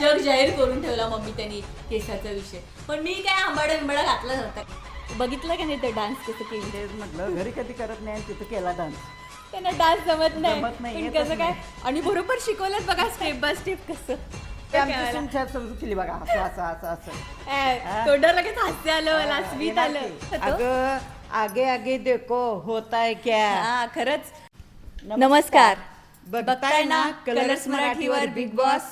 जग जाहीर करून ठेवला मम्मी त्यांनी केसाचा विषय. पण मी काय आंबाडा बिंबाडा घातला नव्हता. बघितलं का नाही ते डान्स कसं केली? म्हटलं घरी कधी करत नाही तिथं केला डान्स त्यांना डान्स जमत नाही. जमत नाही, पण येतच कसं काय? नाही. आणि बरोबर शिकवलं बघा स्टेप बाय स्टेप कसं. ते आमची केली बघा असं असं असं असं. ए, तोंडावर लगेच हास्य आलं मला स्मित येणार आलं. अगं आगे आगे देखो होता है क्या? हा खरंच. नमस्कार. बघताय ना कलर्स मराठीवर बिग बॉस?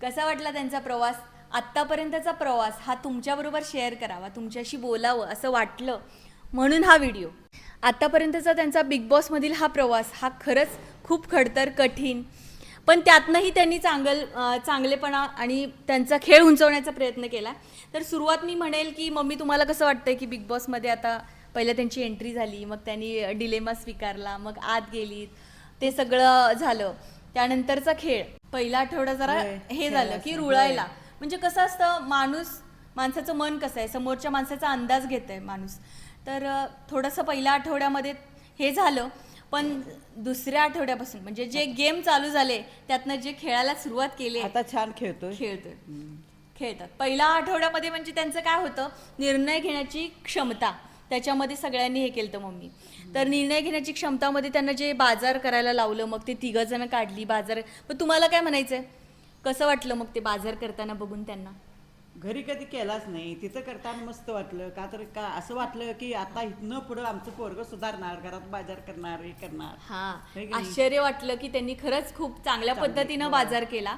कसा वाटला त्यांचा प्रवास? आत्तापर्यंतचा प्रवास हा तुमच्याबरोबर शेअर करावा तुमच्याशी बोलावं असं वाटलं म्हणून हा व्हिडिओ. आत्तापर्यंतचा त्यांचा बिग बॉसमधील हा प्रवास हा खरंच खूप खडतर कठीण. पण त्यातनंही त्यांनी चांगल चांगलेपणा आणि त्यांचा खेळ उंचवण्याचा प्रयत्न केला. तर सुरुवात मी म्हणेल की मम्मी तुम्हाला कसं वाटतंय की बिग बॉसमध्ये आता पहिलं त्यांची एंट्री झाली मग त्यांनी डिलेमा स्वीकारला मग आत गेलीत ते सगळं झालं. त्यानंतरचा खेळ. पहिला आठवडा जरा हे झालं की रुळायला. म्हणजे कसं असतं माणूस माणसाचं मन कसं आहे? समोरच्या माणसाचा अंदाज घेत आहे माणूस. तर थोडंसं पहिल्या आठवड्यामध्ये हे झालं. पण दुसऱ्या आठवड्यापासून म्हणजे जे गेम चालू झाले त्यातनं जे खेळायला सुरुवात केली आता छान खेळतोय. खेळतोय. खेळतात. पहिल्या आठवड्यामध्ये म्हणजे त्यांचं काय होतं? निर्णय घेण्याची क्षमता. त्याच्यामध्ये सगळ्यांनी हे केलं मम्मी. तर निर्णय घेण्याची क्षमतामध्ये त्यांना जे बाजार करायला लावलं मग ते तिघ जण काढली बाजार. पण तुम्हाला काय म्हणायचंय? कसं वाटलं मग ते बाजार करताना बघून त्यांना? घरी कधी केलाच नाही. तिथं करताना मस्त वाटलं. का तर का असं वाटलं की आता इथनं पुढं आमचं पोरग सुधारणार घरात बाजार करणार हे करणार. हा? आश्चर्य वाटलं की त्यांनी खरंच खूप चांगल्या चांगलं, पद्धतीनं. बाजार केला.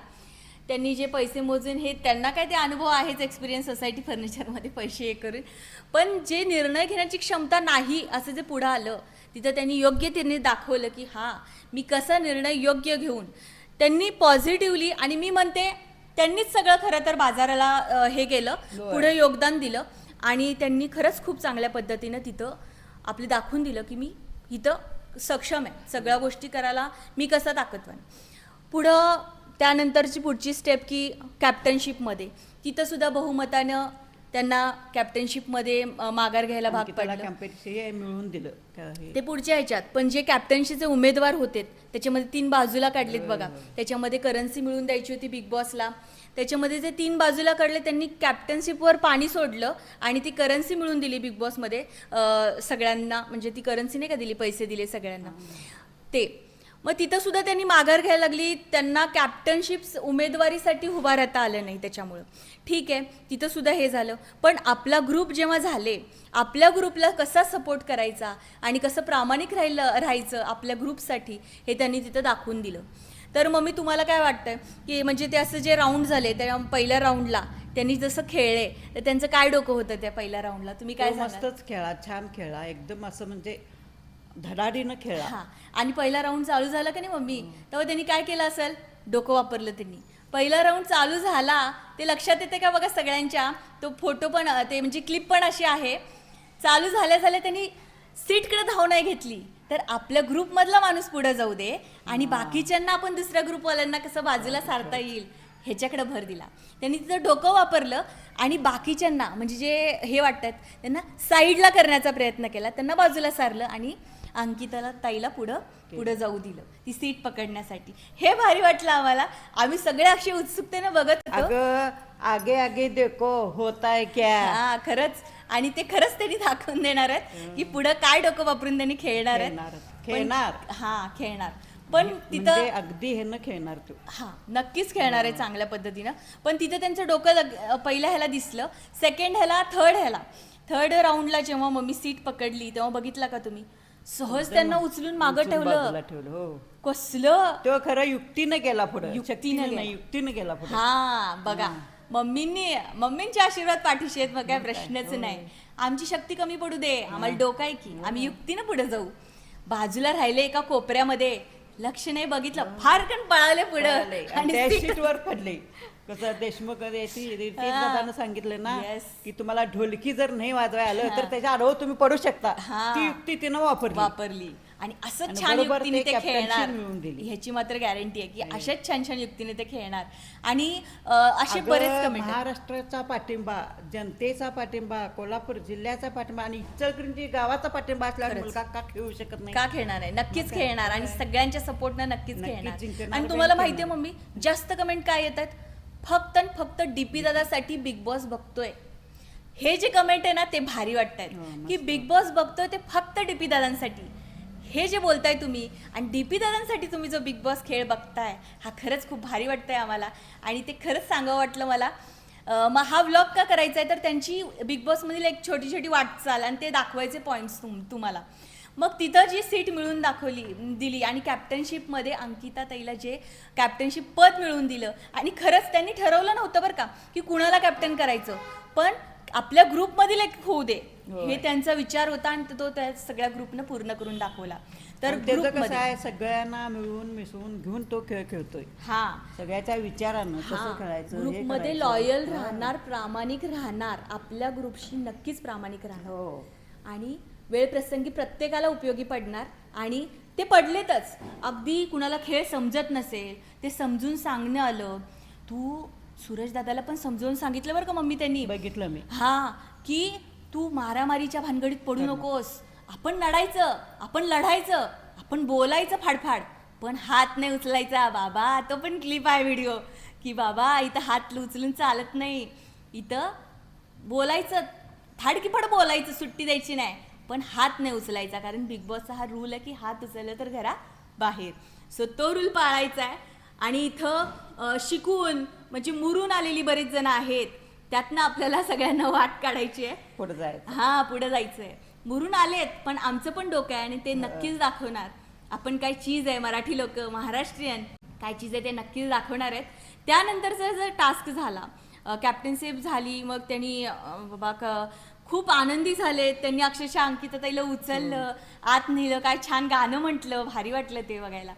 त्यांनी जे पैसे मोजून हे त्यांना काय ते अनुभव आहेच एक्सपिरियन्स सोसायटी फर्निचरमध्ये पैसे हे करून पण जे निर्णय घेण्याची क्षमता नाही असं जे पुढं आलं तिथं त्यांनी योग्य त्यांनी दाखवलं की हां मी कसा निर्णय योग्य घेऊन त्यांनी पॉझिटिव्हली आणि मी म्हणते त्यांनीच सगळं खरं तर बाजाराला हे केलं. पुढे योगदान दिलं आणि त्यांनी खरंच खूप चांगल्या पद्धतीनं तिथं आपले दाखवून दिलं की मी इथं सक्षम आहे सगळ्या गोष्टी करायला मी कसा ताकदवान पुढं त्यानंतरची पुढची स्टेप की कॅप्टनशिपमध्ये तिथं सुद्धा बहुमतानं त्यांना कॅप्टनशिपमध्ये माघार घ्यायला भाग पडलं. हे मिळवून दिलं? ते पुढच्या ह्याच्यात. पण जे कॅप्टन्सीचे उमेदवार होते त्याच्यामध्ये तीन बाजूला काढलेत बघा. त्याच्यामध्ये करन्सी मिळून द्यायची होती बिग बॉसला त्याच्यामध्ये जे तीन बाजूला काढले त्यांनी कॅप्टन्शिपवर पाणी सोडलं आणि ती करन्सी मिळून दिली बिग बॉसमध्ये सगळ्यांना म्हणजे ती करन्सी नाही का दिली पैसे दिले सगळ्यांना. ते मग तिथं सुद्धा त्यांनी माघार घ्यायला लागली. त्यांना कॅप्टनशिप उमेदवारीसाठी उभा राहता आलं नाही त्याच्यामुळं. ठीक आहे तिथं सुद्धा हे झालं. पण आपला ग्रुप जेव्हा झाले आपल्या ग्रुपला कसा सपोर्ट करायचा आणि कसं प्रामाणिक राहिलं राहायचं आपल्या ग्रुपसाठी हे त्यांनी तिथं दाखवून दिलं. तर मम्मी तुम्हाला काय वाटतं की म्हणजे ते असं जे राऊंड झाले त्या पहिल्या राऊंडला त्यांनी जसं खेळले तर त्यांचं काय डोकं होतं त्या पहिल्या राऊंडला तुम्ही काय? मस्तच खेळा छान खेळा. एकदम असं म्हणजे धडाडीनं खेळा. हा. आणि पहिला राऊंड चालू झाला का नाही मम्मी? तेव्हा त्यांनी काय केलं असेल? डोकं वापरलं त्यांनी. पहिला राऊंड चालू झाला ते लक्षात येते का बघा सगळ्यांच्या? तो फोटो पण ते म्हणजे क्लिप पण अशी आहे. चालू झाल्या झाल्या त्यांनी सीटकडे धाव नाही घेतली. तर आपल्या ग्रुपमधला माणूस पुढे जाऊ दे आणि बाकीच्यांना आपण दुसऱ्या ग्रुपवाल्यांना कसं बाजूला सारता येईल? ह्याच्याकडे भर दिला. त्यांनी तिथं डोकं वापरलं आणि बाकीच्यांना म्हणजे जे हे वाटतात त्यांना साईडला करण्याचा प्रयत्न केला. त्यांना बाजूला सारलं आणि अंकिताला ताईला पुढं पुढं जाऊ दिलं. ती सीट पकडण्यासाठी. हे भारी वाटलं आम्हाला. आम्ही सगळे अशी उत्सुकतेने बघत होतो. अगं आगे आगे देखो होता है क्या? हा खरंच. आणि ते खरंच त्यांनी दाखवून देणार आहेत की पुढं काय डोकं वापरून त्यांनी खेळणार आहेत. खेळणार. पण- खेळणार. हा खेळणार. पण म्हणजे तिथं अगदी हे न खेळणार तू. हा नक्कीच खेळणार आहे चांगल्या पद्धतीनं. पण तिथे त्यांचं डोकं लग पहिल्या ह्याला दिसलं. सेकंड ह्याला थर्ड ह्याला. थर्ड राऊंडला जेव्हा मम्मी सीट पकडली तेव्हा बघितला का तुम्ही? सहज त्यांना उचलून मागं ठेवलं. ठेवलं हो. कसलं? तो खरं युक्तीनं गेला पुढे. युक्तीनं गेला. नाही युक्तीनं गेला पुढे. हा बघा. मम्मींनी मम्मींचे आशीर्वाद पाठीशी आहेत मग काय प्रश्नच नाही. आमची शक्ती कमी पडू दे. आम्हाला डोकं आहे की. आम्ही युक्तीनं पुढे जाऊ. बाजूला राहिले एका कोपऱ्यामध्ये. लक्ष नाही बघितलं पळाले पुढे. पळाले. आणि त्या सीटवर पडले. कसं देशमुख दादानं सांगितलं ना. की तुम्हाला ढोलकी जर नाही वाजवाय आलं तर त्याच्या आडवं तुम्ही पडू शकता. ती युक्ती तिनं वापरली. वापरली. आणि असंच आणि छान बरोबर युक्तीने ते captaincy खेळणार. मिळवून दिली. ह्याची मात्र गॅरंटी आहे की अशाच छान छान युक्तीने ते खेळणार. आणि अं, असे अगं, बरेच कमेंट महाराष्ट्राचा पाठिंबा जनतेचा पाठिंबा कोल्हापूर जिल्ह्याचा पाठिंबा आणि इचलकरंजी गावाचा पाठिंबा खरंच. मुलगा का खेळू शकत नाही? का खेळणार आहे? नक्कीच खेळणार आणि सगळ्यांच्या सपोर्टनं नक्कीच नक्कीच खेळणार. जिंकणार. आणि तुम्हाला. माहितीये मम्मी जास्त कमेंट काय येतात फक्त आणि फक्त डीपी दादासाठी बिग बॉस बघतोय. हे जे कमेंट आहे ना ते भारी वाटत हो, मस्त. की बिग बॉस बघतोय ते फक्त डीपी दादांसाठी. हे जे बोलताय तुम्ही आणि डी पी दादांसाठी तुम्ही जो बिग बॉस खेळ बघताय हा खरंच खूप भारी वाटतंय आम्हाला. आणि ते खरंच सांगावं वाटलं मला. मग हा व्लॉग का करायचा आहे तर त्यांची बिग बॉसमधील एक छोटी छोटी वाटचाल आणि ते दाखवायचे पॉईंट्स तुम तुम्हाला. मग तिथं जी सीट मिळून दाखवली दिली आणि कॅप्टनशिपमध्ये अंकिता ताईला जे कॅप्टनशिप पद मिळवून दिलं. आणि खरंच त्यांनी ठरवलं नव्हतं बरं का की कुणाला कॅप्टन करायचं. पण आपल्या ग्रुपमधील एक होऊ दे. हे त्यांचा विचार होता आणि तो त्या सगळ्या ग्रुपनं पूर्ण करून दाखवला. तर त्याचं कसं आहे सगळ्यांना मिळून मिसळून घेऊन तो खेळ खेळतोय. हा. सगळ्याच्या विचारानं कसं खेळायचं हे ग्रुपमध्ये. लॉयल. राहणार प्रामाणिक राहणार आपल्या ग्रुपशी नक्कीच प्रामाणिक राहणार. हो. आणि वेळ प्रसंगी प्रत्येकाला उपयोगी पडणार आणि ते पडलेतच. अगदी कुणाला खेळ समजत नसेल ते समजून सांगणं आलं तू सूरज दादाला पण समजावून सांगितलं बरं का मम्मी त्यांनी. बघितलं मी. हा की तू मारामारीच्या भानगडीत पडू नकोस. आपण लढायचं आपण लढायचं आपण बोलायचं फाडफाड. पण हात नाही उचलायचा बाबा. तो पण क्लिप आहे व्हिडिओ की बाबा इथं हात उचलून चालत नाही. इथं बोलायचं फाडकीफाड बोलायचं सुट्टी द्यायची नाही. पण हात नाही उचलायचा कारण बिग बॉसचा हा रूल आहे की हात उचललं तर घरा बाहेर. सो तो रूल पाळायचा आहे. आणि इथं शिकून म्हणजे मुरून आलेली बरेच जण आहेत. त्यातनं आपल्याला सगळ्यांना वाट काढायची आहे. पुढे जायचं. हा पुढे जायचंय. मुरून आलेत पण आमचं पण डोकं आहे आणि ते नक्कीच दाखवणार. आपण काय चीज आहे मराठी लोक महाराष्ट्रीयन काय चीज आहे ते नक्कीच दाखवणार आहेत. त्यानंतरचा जर टास्क झाला कॅप्टनशिप झाली मग त्यांनी बाबा खूप आनंदी झाले त्यांनी अक्षरशः अंकिता ताईला उचललं आत नेलं काय छान गाणं म्हटलं भारी वाटलं ते बघायला.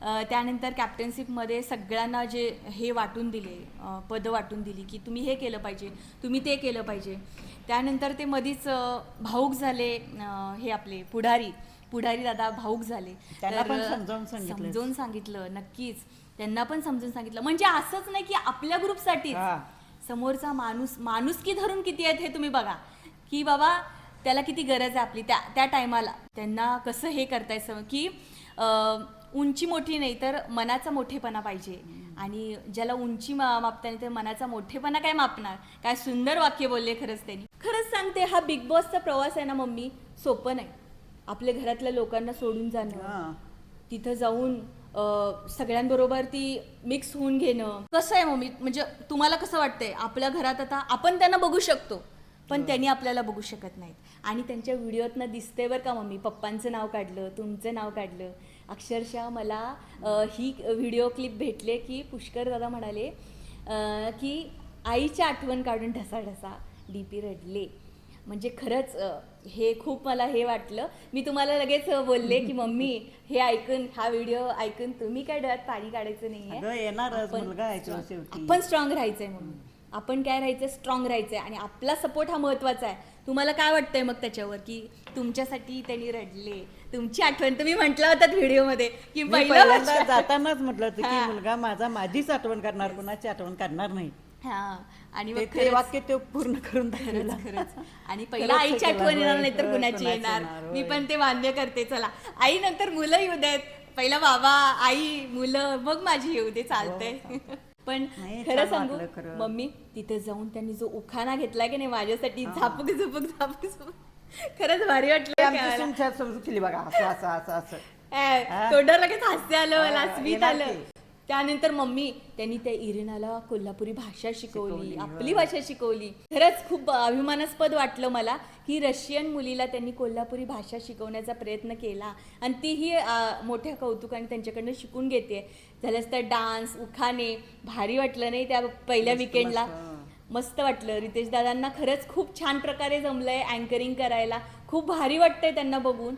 त्यानंतर कॅप्टनशिपमध्ये सगळ्यांना जे हे वाटून दिले पदं वाटून दिली की तुम्ही हे केलं पाहिजे तुम्ही ते केलं पाहिजे. त्यानंतर ते मधीच भाऊक झाले हे आपले पुढारी पुढारी दादा भाऊक झाले. तर, समजावून सांगितलं. नक्कीच. त्यांना पण समजून सांगितलं. म्हणजे असंच नाही की आपल्या ग्रुपसाठीच. हा. समोरचा माणूस माणुसकी धरून किती आहेत हे तुम्ही बघा. की बाबा त्याला किती गरज आहे आपली त्या त्या टायमाला त्यांना कसं हे करतायचं की उंची मोठी नाही तर मनाचा मोठेपणा पाहिजे. आणि ज्याला उंची मा- मापता नाही तर मनाचा मोठेपणा काय मापणार? काय सुंदर वाक्य बोलले खरंच त्यांनी. खरंच सांगते हा बिग बॉसचा प्रवास आहे ना मम्मी सोपं नाही. आपल्या घरातल्या लोकांना सोडून जाणं. हा. तिथं जाऊन सगळ्यांबरोबर ती मिक्स होऊन घेणं. कसं आहे मम्मी म्हणजे तुम्हाला कसं वाटतंय? आपल्या घरात आता आपण त्यांना बघू शकतो पण त्यांनी आपल्याला बघू शकत नाहीत. आणि त्यांच्या व्हिडिओतनं दिसतंय बरं का मम्मी पप्पांचं नाव काढलं तुमचं नाव काढलं. अक्षरशः मला ही व्हिडिओ क्लिप भेटले की पुष्कर दादा म्हणाले की आईची आठवण काढून ढसा ढसा डी पी रडले. म्हणजे खरंच हे खूप मला हे वाटलं. मी तुम्हाला लगेच बोलले की मम्मी हे ऐकून हा व्हिडिओ ऐकून तुम्ही काय डोळ्यात पाणी काढायचं येणारच आपण स्ट्रॉंग राहायचंय मम्मी आपण काय राहायचं स्ट्रॉंग राहायचंय. आणि आपला सपोर्ट हा महत्त्वाचा आहे. तुम्हाला काय वाटतंय मग त्याच्यावर की तुमच्यासाठी त्यांनी रडले? तुमची आठवण तुम्ही म्हटलं होतात व्हिडिओमध्ये की मी पहिलं पहिल्यांदा वर्ष- जातानाच म्हटलं होतं हा. की मुलगा माझा माझीच आठवण करणार कुणाची आठवण करणार नाही. हा. आणि मग ते खरंच- वाक्य ते पूर्ण करून खरंच दाखवलं. खरंच. आणि पहिला खरंच आईची हे आठवण येणार नाही तर कुणाची कुणाची येणार. येणार, मी होय. पण ते मान्य करते चला. आई नंतर मुलं येऊ देत. पहिला बाबा आई मुलं मग माझी येऊ दे चालतंय. पण नाही, खरं छान सांगू वाटलं खरं. मम्मी तिथे जाऊन त्यांनी जो उखाणा घेतलाय की नाही माझ्यासाठी झापक झुपक झापक झुपक खरंच भारी वाटलं आमची खेळायला. सुनछात समजून केली बघा असं असं असं असं हा? तोंडावर लगेच हास्य आलं मला हा, स्मित येणार आलं की. त्यानंतर मम्मी त्यांनी त्या इरिनाला कोल्हापुरी भाषा शिकवली आपली. भाषा शिकवली. खरंच खूप अभिमानास्पद वाटलं मला की रशियन मुलीला त्यांनी कोल्हापुरी भाषा शिकवण्याचा प्रयत्न केला. आणि तीही मोठ्या कौतुकाने त्यांच्याकडनं शिकून घेते. झालंच तर डान्स उखाणे भारी वाटलं नाही त्या पहिल्या विकेंडला मस्त. वाटलं. रितेश दादांना खरंच खूप छान प्रकारे जमलंय अँकरिंग करायला. खूप भारी वाटतंय त्यांना बघून.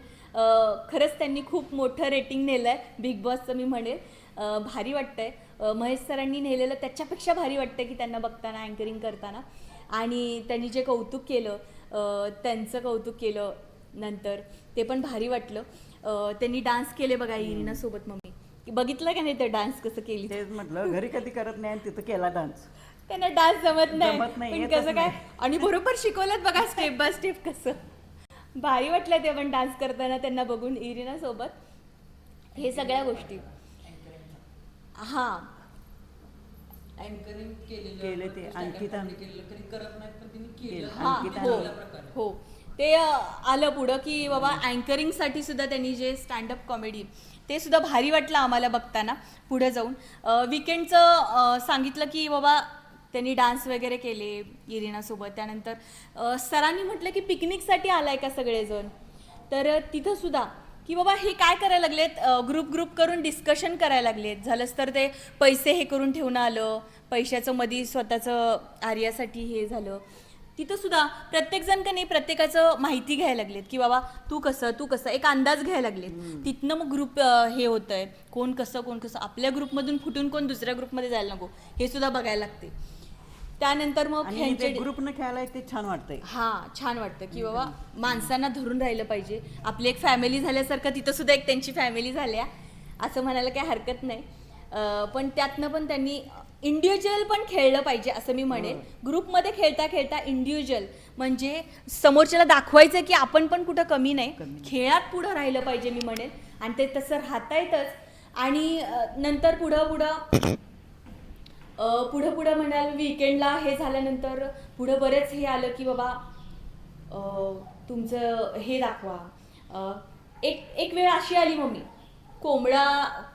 खरंच त्यांनी खूप मोठं रेटिंग नेलंय. बिग बॉसचं मी म्हणेल. भारी वाटतंय. महेश सरांनी नेलेलं त्याच्यापेक्षा भारी वाटतंय की त्यांना बघताना अँकरिंग करताना. आणि त्यांनी जे कौतुक केलं त्यांचं कौतुक केलं नंतर ते पण भारी वाटलं. त्यांनी डान्स केले बघा इरिना सोबत मम्मी. बघितलं का नाही ते डान्स कसं केली? तेच म्हटलं घरी कधी करत नाही आणि तिथं केला डान्स त्यांना डान्स जमत नाही. पण कसं काय. आणि बरोबर शिकवलं बघा स्टेप बाय स्टेप कसं. भारी वाटलं ते पण डान्स करताना त्यांना बघून इरिना सोबत. हे सगळ्या गोष्टी. हा. अँकरिंग केलेलं केलं ते, अंकिता- comedy केलेलं कधी करत नाहीत पण तिने केलं केलं. हा अंकिता हो. प्रकारे. हो. ते अ, आलं पुढं की बाबा अँकरिंगसाठी सुद्धा त्यांनी जे स्टँडअप कॉमेडी ते सुद्धा भारी वाटलं आम्हाला बघताना पुढे जाऊन. विकेंडचं सांगितलं की बाबा त्यांनी डान्स वगैरे केले इरिनासोबत. त्यानंतर अ, सरांनी म्हटलं की पिकनिकसाठी आलाय का सगळेजण? तर तिथं सुद्धा की बाबा हे काय करायला लागलेत? ग्रुप ग्रुप करून डिस्कशन करायला लागलेत. झालंच तर ते पैसे हे करून ठेवून आलं. पैशाचं मधी स्वतःचं आर्यासाठी हे झालं. तिथं सुद्धा प्रत्येक जण का नाही प्रत्येकाचं माहिती घ्यायला लागलेत की बाबा तू कसं तू कसं? एक अंदाज घ्यायला लागलेत. तिथनं मग ग्रुप हे होत आहे कोण कसं कोण कसं? आपल्या ग्रुपमधून फुटून कोण दुसऱ्या ग्रुपमध्ये जायला नको? हे सुद्धा बघायला लागते. त्यानंतर मग आणि ह्यांचे ग्रुपनं खेळायला ते छान वाटतंय. हा छान वाटतं की बाबा माणसांना धरून राहिलं पाहिजे. आपली एक फॅमिली झाल्यासारखं तिथं सुद्धा एक त्यांची फॅमिली झाल्या. असं म्हणायला काही हरकत नाही. अं, पण त्यातनं पण त्यांनी इंडिव्हिज्युअल पण खेळलं पाहिजे असं मी म्हणेन. ग्रुपमध्ये खेळता खेळता इंडिव्हिज्युअल म्हणजे समोरच्याला दाखवायचं की आपण पण कुठं कमी नाही. खेळात पुढं राहिलं पाहिजे मी म्हणेन. आणि ते तसं राहता येतच आणि अं, नंतर पुढं पुढं पुढं पुढं म्हणाल विकेंडला हे झाल्यानंतर पुढं बरेच हे आलं की बाबा तुमचं हे दाखवा. एक एक वेळ अशी आली मम्मी. कोंबडा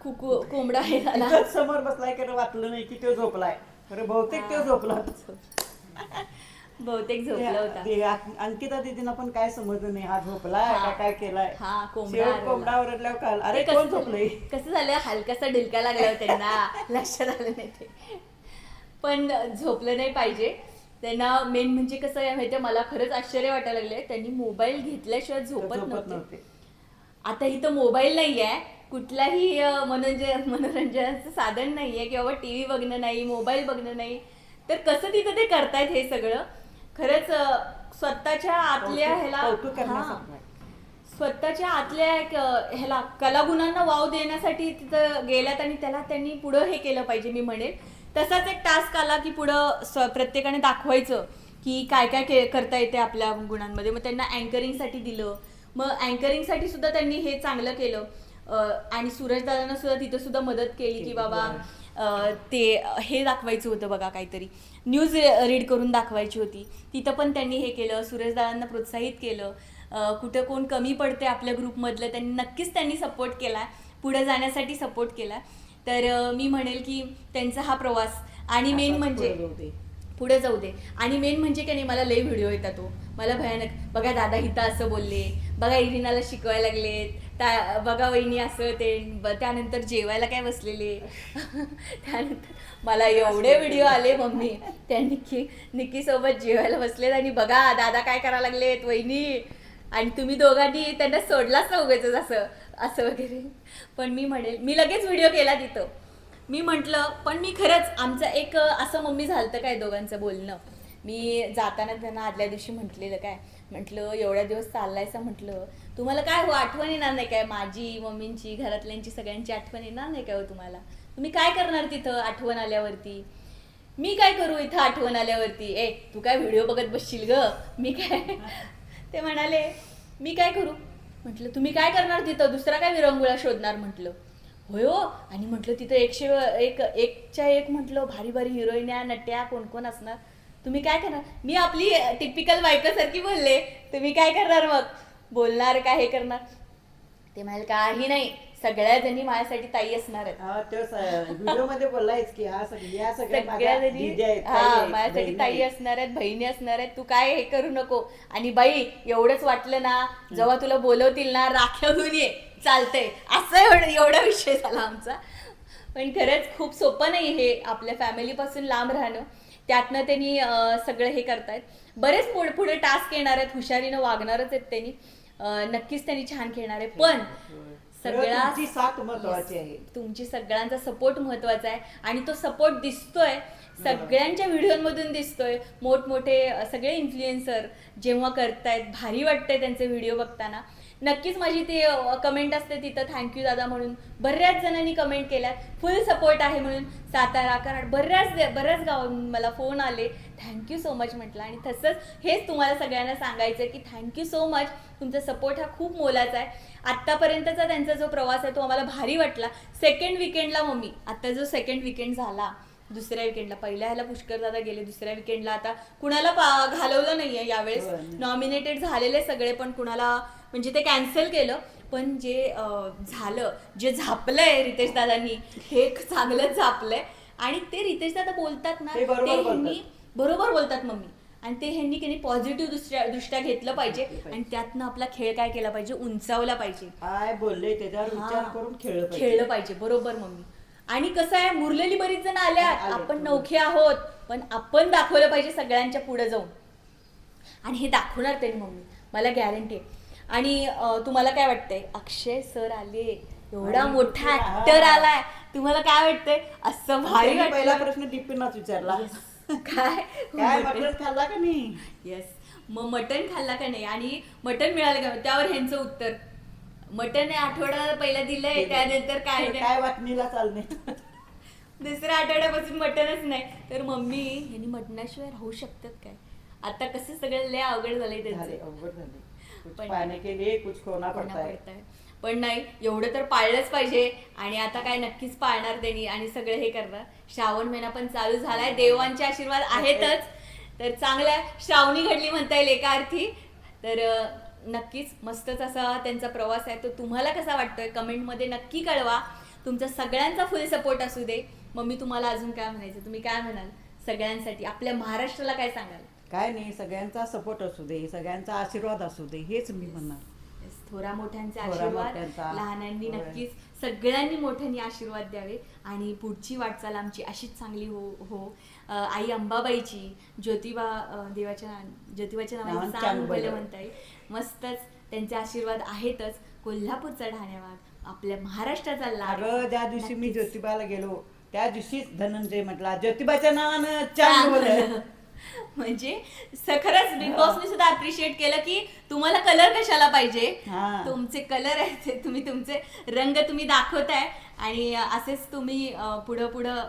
कुकू कोंबडा हे झाला. समोर बसलाय खरं वाटलं नाही की तो झोपलाय. खरं बहुतेक तो झोपला बहुतेक झोपला होता. अंकिता दिदीनं पण काय समजलं नाही हा झोपलाय. का काय केलाय? हा, कोंबडा. कोंबडा ओरडल्यावर कळलं. अरे कोण झोपलंय? कसं झालं? हलकासा ढिलका लागला होता त्यांना. लक्षात आलं नाही ते. पण झोपलं नाही पाहिजे. त्यांना मेन म्हणजे कसं आहे माहितीये मला खरंच आश्चर्य वाटायला लागले त्यांनी मोबाईल घेतल्याशिवाय झोपत नव्हते. आता इथं मोबाईल नाही आहे कुठलाही मनोरंजन मनोरंजनाचं साधन नाही आहे की बाबा टी व्ही बघणं नाही मोबाईल बघणं नाही. तर कसं तिथं ते करतायत हे सगळं? खरंच स्वतःच्या आतल्या ह्याला. स्वतःच्या आतल्या ह्याला कलागुणांना वाव देण्यासाठी तिथं गेल्यात आणि त्याला त्यांनी पुढं हे केलं पाहिजे मी म्हणेन. तसाच एक टास्क आला की पुढं प्रत्येकाने दाखवायचं की काय काय के- करता येते आपल्या गुणांमध्ये. मग त्यांना अँकरिंगसाठी दिलं. मग अँकरिंगसाठी सुद्धा त्यांनी हे चांगलं केलं. आणि सूरज दादांना सुद्धा तिथं सुद्धा मदत केली की बाबा ते हे दाखवायचं होतं बघा काहीतरी. न्यूज रीड करून दाखवायची होती. तिथं पण त्यांनी हे केलं. सूरजदादांना प्रोत्साहित केलं. कुठं कोण कमी पडते आपल्या ग्रुपमधलं त्यांनी नक्कीच त्यांनी सपोर्ट केला पुढे जाण्यासाठी सपोर्ट केला तर मी म्हणेल की त्यांचा हा प्रवास आणि मेन म्हणजे पुढे जाऊ दे. पुढे जाऊ दे. आणि मेन म्हणजे की नाही मला लई व्हिडिओ येतात तो मला भयानक बघा दादा हिता असं बोलले बघा इरिनाला शिकवायला लागलेत त्या बघा वहिनी असं ते त्यानंतर जेवायला काय बसलेले? त्यानंतर मला एवढे व्हिडिओ आले मम्मी. त्या निक्की निक्की सोबत जेवायला बसलेत आणि बघा दादा काय करायला लागलेत वहिनी. आणि तुम्ही दोघांनी त्यांना सोडलाच ना उगाच असं. असं वगैरे. पण मी म्हणेल मी लगेच व्हिडिओ केला तिथं. मी म्हटलं पण मी खरंच आमचं एक असं मम्मी झालं काय दोघांचं बोलणं. मी जाताना त्यांना आदल्या दिवशी म्हटलेलं काय म्हटलं एवढ्या दिवस चाललायसा? म्हटलं तुम्हाला काय हो आठवण येणार नाही काय? माझी मम्मींची घरातल्यांची सगळ्यांची आठवण येणार नाही काय हो तुम्हाला? तुम्ही काय करणार तिथं आठवण आल्यावरती? मी काय करू इथं आठवण आल्यावरती? ए तू काय व्हिडिओ बघत बसशील ग? मी काय? ते म्हणाले मी काय करू? म्हटलं तुम्ही काय करणार तिथं? दुसरा काय विरंगुळा शोधणार? म्हटलं. होय हो. आणि म्हटलं तिथं एकशे एक एकच्या एक म्हटलं भारी भारी हिरोईन्या नट्या कोण कोण असणार? तुम्ही काय करणार? मी आपली टिपिकल बायकासारखी बोलले तुम्ही काय करणार मग? बोलणार काय हे करणार? ते म्हणाल काही नाही. सगळ्या जणी माझ्यासाठी ताई असणार आहेत. हा, तो व्हिडिओमध्ये बोललायच की हा सगळी या सगळ्या सगळ्या माझ्या जणी दीदी आहेत, ताई हा आहेत, माझ्यासाठी बहिणी ताई आहेत. असणार आहेत बहिणी असणार आहेत. तू काय हे करू नको. आणि बाई एवढंच वाटलं ना जेव्हा तुला बोलवतील ना राख्या घेऊन ये. चालतंय. असं एवढं एवढा विषय झाला आमचा. पण खरंच खूप सोपं नाही हे आपल्या फॅमिलीपासून लांब राहणं. त्यातनं त्यांनी अं, सगळं हे करतायत. बरेच पुढे पुढे टास्क येणार आहेत. हुशारीनं वागणारच आहेत त्यांनी. अं, नक्कीच त्यांनी छान खेळणार आहे. पण खरं सगळ्या तुमची साथ महत्वाची आहे. तुमची सगळ्यांचा सपोर्ट महत्त्वाचा आहे. आणि तो सपोर्ट दिसतोय. सगळ्यांच्या व्हिडिओमधून दिसतोय. मोठमोठे सगळे इन्फ्लुएन्सर जेव्हा करतायत भारी वाटतंय त्यांचे व्हिडिओ बघताना. नक्कीच माझी ती कमेंट असते तिथं. थँक्यू दादा म्हणून. बऱ्याच जणांनी कमेंट केल्यात. फुल सपोर्ट आहे म्हणून. सातारा कराड बऱ्याच बऱ्याच गावांनी मला फोन आले. थँक्यू सो मच म्हटलं. आणि तसंच हेच तुम्हाला सगळ्यांना सांगायचं आहे की थँक्यू सो मच तुमचा सपोर्ट हा खूप मोलाचा आहे. आत्तापर्यंतचा त्यांचा जो प्रवास आहे तो आम्हाला भारी वाटला. सेकंड विकेंडला मम्मी. आत्ता जो सेकंड विकेंड झाला. दुसऱ्या विकेंडला पहिल्या ह्याला पुष्कर दादा गेले दुसऱ्या विकेंडला आता कुणाला घालवलं नाहीये यावेळेस. नॉमिनेटेड झालेले सगळे पण कुणाला म्हणजे ते कॅन्सल केलं. पण जे झालं जे झापलंय रितेश दादांनी हे चांगलंच झापलंय. आणि ते रितेश दादा बोलतात ना ते ह्यांनी. बरोबर बोलतात मम्मी. आणि ते ह्यांनी की पॉझिटिव्ह दृष्ट्या दृष्ट्या घेतलं पाहिजे. आणि त्यातनं आपला खेळ काय केला पाहिजे? उंचावला पाहिजे. काय बोलले त्याच्यावर विचार. करून खेळलं पाहिजे. खेळलं पाहिजे. बरोबर मम्मी. आणि कसं आहे मुरलेली बरीच जण आल्यात आले, आपण. नौखे आहोत पण आपण दाखवलं पाहिजे सगळ्यांच्या पुढे जाऊन. आणि हे दाखवणार त्यांनी मम्मी मला गॅरंटी आहे. आणि तुम्हाला काय वाटतंय? अक्षय सर आले. एवढा मोठा. ऍक्टर आलाय. तुम्हाला काय वाटतंय? असं भारी पहिला प्रश्न डीपीनाच विचारला. काय? काय मटण खाल्ला का नाही? येस मग मटण खाल्ला का नाही? आणि मटण मिळालं का? त्यावर ह्यांचं उत्तर. मटण आठवडा पहिला दिलंय त्यानंतर काय नाही. काय वाटणीला चालणे दुसऱ्या आठवड्यापासून मटणच नाही. तर मम्मी ह्यांनी मटणाशिवाय राहू शकतात काय? आता कसं सगळं लय अवघड झालंय झाले त्यांचं अवघड झाले कुछ पण- पाने के लिए कुछ खोना कोणा पडता है पडताय. पण नाही एवढं तर पाळलंच पाहिजे. आणि आता काय नक्कीच पाळणार त्यांनी आणि सगळं हे करणार. श्रावण महिना पण चालू झालाय. देवांचे आशीर्वाद आहेतच. तर चांगलं आहे. श्रावणी घडली म्हणता येईल एका अर्थी तर अं, नक्कीच मस्तच असा त्यांचा प्रवास आहे. तो तुम्हाला कसा वाटतोय? कमेंटमध्ये नक्की कळवा. तुमचा सगळ्यांचा फुल सपोर्ट असू दे. मम्मी तुम्हाला अजून काय म्हणायचं? तुम्ही काय म्हणाल? सगळ्यांसाठी. आपल्या महाराष्ट्राला काय सांगाल? काय नाही सगळ्यांचा सपोर्ट असू दे सगळ्यांचा आशीर्वाद असू दे हेच मी म्हणणार. थोरा मोठ्यांचे आशीर्वाद. लहानांनी. नक्कीच सगळ्यांनी मोठ्यांनी आशीर्वाद द्यावे आणि पुढची वाटचाल आमची अशीच चांगली हो हो. आई अंबाबाईची ज्योतिबा देवाच्या ज्योतिबाच्या नावाने सांग भलं. म्हणता येईल मस्तच त्यांचे आशीर्वाद आहेतच. कोल्हापूरचा ढाण्यावाग आपल्या महाराष्ट्राचा लाड. ज्या दिवशी मी. ज्योतिबाला गेलो. त्या दिवशीच धनंजय म्हटला ज्योतिबाच्या नावानं चांग बोल म्हणजे स- खरंच बिग बॉसने सुद्धा अप्रिशिएट केलं की तुम्हाला कलर कशाला पाहिजे. तुमचे कलर आहेत तुम्ही तुमचे रंग तुम्ही दाखवताय. आणि असेच तुम्ही पुढं पुढं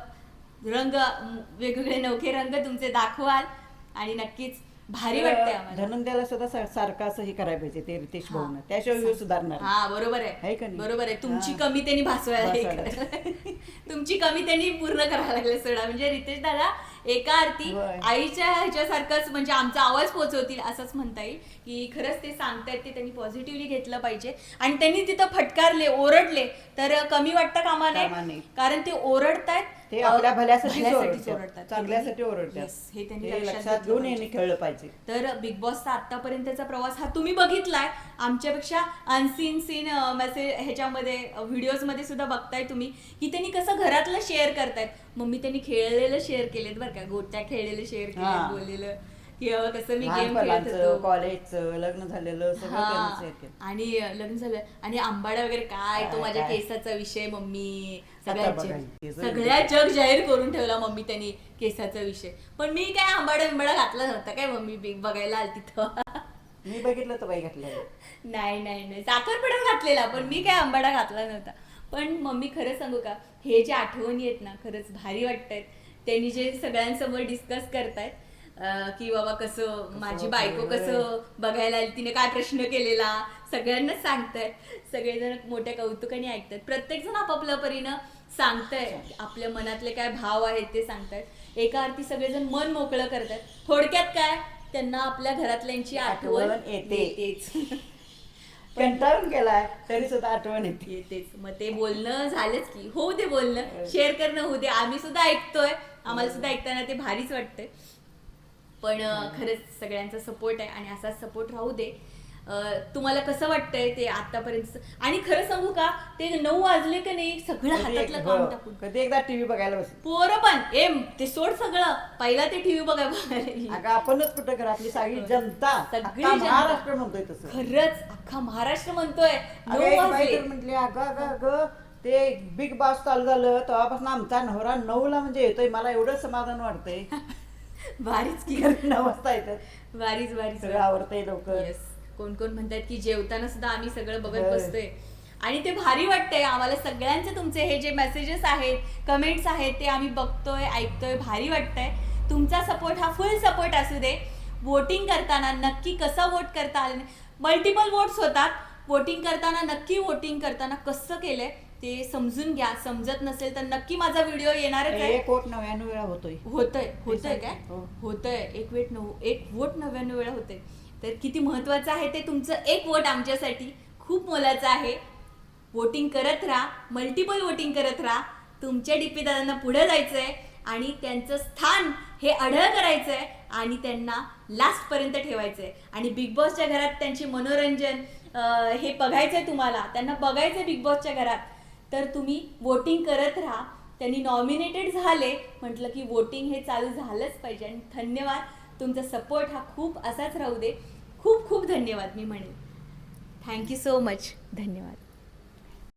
रंग वेगवेगळे नौखे रंग तुमचे दाखवाल आणि नक्कीच भारी वाटतंय आम्हाला धनंजयला सुद्धा सारखं असं हे करायला पाहिजे ते रितेश. भाऊन त्याशिवाय सुधारणार हा बरोबर आहे? बरोबर आहे तुमची. कमी त्यांनी भासवायला हे. तुमची कमी त्यांनी पूर्ण करायला लागले सोडा. म्हणजे रितेश दादा एका अर्थी होय. आईच्या ह्याच्यासारखंच म्हणजे आमचा आवाज पोहोचवतील असंच म्हणता येईल. की खरंच ते सांगतायत ते त्यांनी पॉझिटिव्हली घेतलं पाहिजे. आणि त्यांनी तिथं फटकारले ओरडले तर कमी वाटतं कामा कामा नये नये. कारण ते ओरडतायत. ते आपल्या भल्यासाठीच भल्यासाठीच ओरडतात. चांगल्यासाठी ओरडतात. Yes, हे त्यांनी ते लक्षात घेऊन पाहिजे. यांनी खेळलं पाहिजे. तर बिग बॉसचा आतापर्यंतचा प्रवास हा तुम्ही बघितलाय. आमच्यापेक्षा अनसीन सीन मेसेज ह्याच्यामध्ये व्हिडिओजमध्ये सुद्धा बघताय तुम्ही. की त्यांनी कसं घरातलं शेअर करतायत. मम्मी त्यांनी खेळलेलं शेअर केलेत बरं का. गोट्या खेळलेलं शेअर केलेत हा. बोललेलं. की अं, कसं मी गेम खेळत लहानपणाचं होतो. कॉलेजचं लग्न झालेलं सगळं हा. केलं. आणि लग्न झालं. आणि आंबाडा वगैरे काय तो काय, माझ्या काय. केसाचा विषय मम्मी. आता सगळ्या बघा, जग- केस- सगळ्या जग जाहीर करून ठेवला मम्मी त्यांनी केसाचा विषय. पण मी काय आंबाडा बिंबाडा घातला नव्हता काय मम्मी? बिग बघायला आली तिथं मी बघितलं तर बाई घातलं नाही नाही नाही. साखरपुडा घातलेला पण मी काय आंबाडा घातला नव्हता. पण मम्मी खरं सांगू का हे जे आठवणी आहेत ना खरंच भारी वाटतायत त्यांनी जे सगळ्यांसमोर डिस्कस करतायत अं, की बाबा कसं माझी बायको. कसं बघायला आली तिने काय प्रश्न केलेला सगळ्यांनाच सांगतायत. सगळेजण मोठ्या कौतुकाने ऐकतात. प्रत्येक जण आपापल्या परीनं सांगताय आपल्या मनातले काय भाव आहेत ते सांगतायत. एका अर्थी सगळेजण मन मोकळं करतात. थोडक्यात काय त्यांना आपल्या घरातल्यांची आठवण आठवण येते. येतेच. कंटाळून गेलाय तरी सुद्धा आठवण येते. येतेच. मग ते बोलणं झालंच की. होऊ दे बोलणं. शेअर करणं होऊ दे. आम्ही सुद्धा ऐकतोय. आम्हाला सुद्धा ऐकताना ते भारीच वाटतंय. पण खरंच सगळ्यांचा सपोर्ट आहे आणि असाच सपोर्ट राहू दे. तुम्हाला कसं वाटतंय ते आतापर्यंत? आणि खरं सांगू का ते नऊ वाजले का नाही सगळं कधी हातातलं एक- काम हो, टाकून. कधी एकदा टीव्ही बघायला बस पोरं पण एम ते सोड सगळं. पहिला ते टीव्ही बघायला बघायला. अगं आपणच कुठं सगळी जनता. सगळी अख्खा जनता. महाराष्ट्र म्हणतोय तसं. खरंच अख्खा महाराष्ट्र म्हणतोय. अगं नऊ एक बाई वाजले. तर म्हटली अगं अगं अगं ते बिग बॉस चालू झालं तेव्हापासून आमचा नवरा नऊला म्हणजे येतोय. मला एवढं समाधान वाटतंय. भारीच की. घरी नऊ वाजता येतात. वारीच वारीच सगळं आवडतंय लवकर. कोण कोण म्हणतात की जेवताना सुद्धा आम्ही सगळं बघत. बसतोय. आणि ते भारी वाटतंय आम्हाला सगळ्यांचे तुमचे हे जे मेसेजेस आहेत कमेंट्स आहेत ते आम्ही बघतोय ऐकतोय भारी वाटतंय. तुमचा सपोर्ट हा फुल सपोर्ट असू दे. वोटिंग करताना नक्की कसा वोट करता आले मल्टिपल वोट्स होतात. वोटिंग करताना नक्की वोटिंग करताना कसं केलंय ते समजून घ्या. समजत नसेल तर नक्की माझा व्हिडिओ येणारच आहे. एक कोट नव्याण्णव वेळा होतोय. होतंय होतंय काय? हो. होतंय. एक वेट नऊ एक वोट नव्याण्णव वेळा होतंय. तर किती महत्त्वाचं आहे ते तुमचं एक वोट आमच्यासाठी. खूप मोलाचं आहे. वोटिंग करत राहा. मल्टिपल वोटिंग करत राहा. तुमच्या डीपी दादांना जायचं आहे आणि त्यांचं स्थान हे अढळ आहे आणि त्यांना लास्टपर्यंत ठेवायचं आहे आणि बिग बॉसच्या घरात त्यांचे मनोरंजन हे बघायचं आहे तुम्हाला. त्यांना बघायचं आहे बिग बॉसच्या घरात. तर तुम्ही वोटिंग करत राहा. त्यांनी नॉमिनेटेड झाले. म्हटलं की वोटिंग हे चालू झालंच पाहिजे. आणि धन्यवाद. तुमचा सपोर्ट हा खूप असाच राहू दे. खूप खूप धन्यवाद मी म्हणेन. थँक्यू सो मच धन्यवाद.